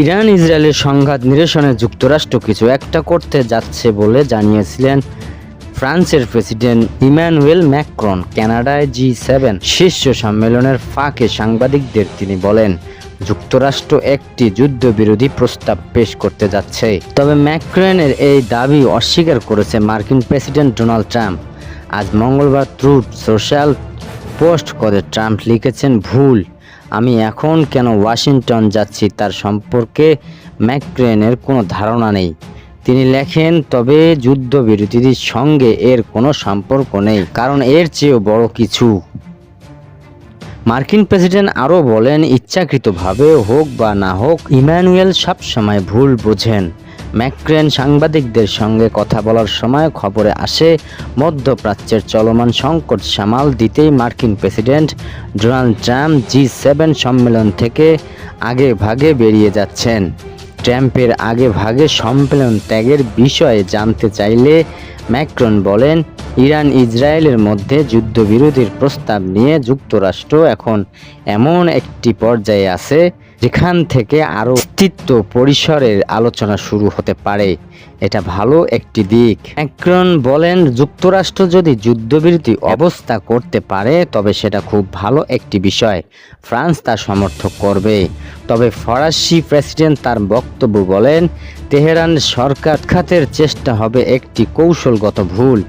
Iran, ইসরায়েলের সংঘাত নিরসনে যুক্তরাষ্ট্র কিছু একটা করতে যাচ্ছে বলে জানিয়েছিলেন ফ্রান্সের প্রেসিডেন্ট ইমানুয়েল ম্যাক্রন। কানাডায় জি সেভেন শীর্ষ সম্মেলনের ফাঁকে সাংবাদিকদের তিনি বলেন, যুক্তরাষ্ট্র একটি যুদ্ধবিরোধী প্রস্তাব পেশ করতে যাচ্ছে। তবে ম্যাক্রনের এই দাবি অস্বীকার করেছে মার্কিন প্রেসিডেন্ট ডোনাল্ড ট্রাম্প। আজ মঙ্গলবার ট্রুথ সোশ্যাল পোস্ট করে ট্রাম্প লিখেছেন, ভুল। আমি এখন কেন ওয়াশিংটন যাচ্ছি তার সম্পর্কে ম্যাক্রেনের কোনো ধারণা নেই। তিনি লেখেন, তবে যুদ্ধবিরতির সঙ্গে এর কোনো সম্পর্ক নেই, কারণ এর চেয়েও বড় কিছু। মার্কিন প্রেসিডেন্ট আরও বলেন, ইচ্ছাকৃতভাবে হোক বা না হোক ইম্যানুয়েল সবসময় ভুল বোঝেন। ম্যাক্রেন সাংবাদিকদের সঙ্গে কথা বলার সময় খবরে আসে, মধ্যপ্রাচ্যের চলমান সংকট সামাল দিতেই মার্কিন president Donald Trump G seven সম্মেলন থেকে আগে ভাগে বেরিয়ে যাচ্ছেন। ট্রাম্পের আগে ভাগে সম্মেলন ত্যাগের বিষয়ে জানতে চাইলে ম্যাক্রন বলেন, ইরান ইসরায়েলের মধ্যে যুদ্ধবিরতির প্রস্তাব নিয়ে যুক্তরাষ্ট্র এখন এমন একটি পর্যায়ে আছে যেখান থেকে আরও অস্তিত্ব পরিসরের আলোচনা শুরু হতে পারে। এটা ভালো একটি দিক। ম্যাক্রন বলেন, যুক্তরাষ্ট্র যদি যুদ্ধবিরতি অবস্থা করতে পারে, তবে সেটা খুব ভালো একটি বিষয়। ফ্রান্স তার সমর্থন করবে। তবে ফরাসি প্রেসিডেন্ট তার বক্তব্য বলেন, তেহরান সরকার খাতের চেষ্টা হবে একটি কৌশলগত ভুল।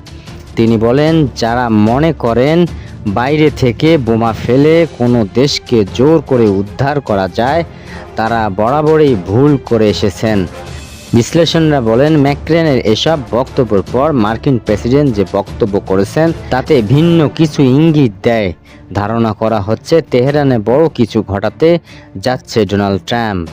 তিনি বলেন, যারা মনে করেন বাইরে থেকে বোমা ফেলে কোনো দেশকে জোর করে উদ্ধার করা যায়, তারা বরাবরই ভুল করে এসেছেন। বিশ্লেষণরা বলেন, ম্যাক্রেনের এসব বক্তব্যের পর মার্কিন প্রেসিডেন্ট যে বক্তব্য করেছেন, তাতে ভিন্ন কিছু ইঙ্গিত দেয়। ধারণা করা হচ্ছে, তেহরানে বড় কিছু ঘটাতে যাচ্ছে ডোনাল্ড ট্রাম্প।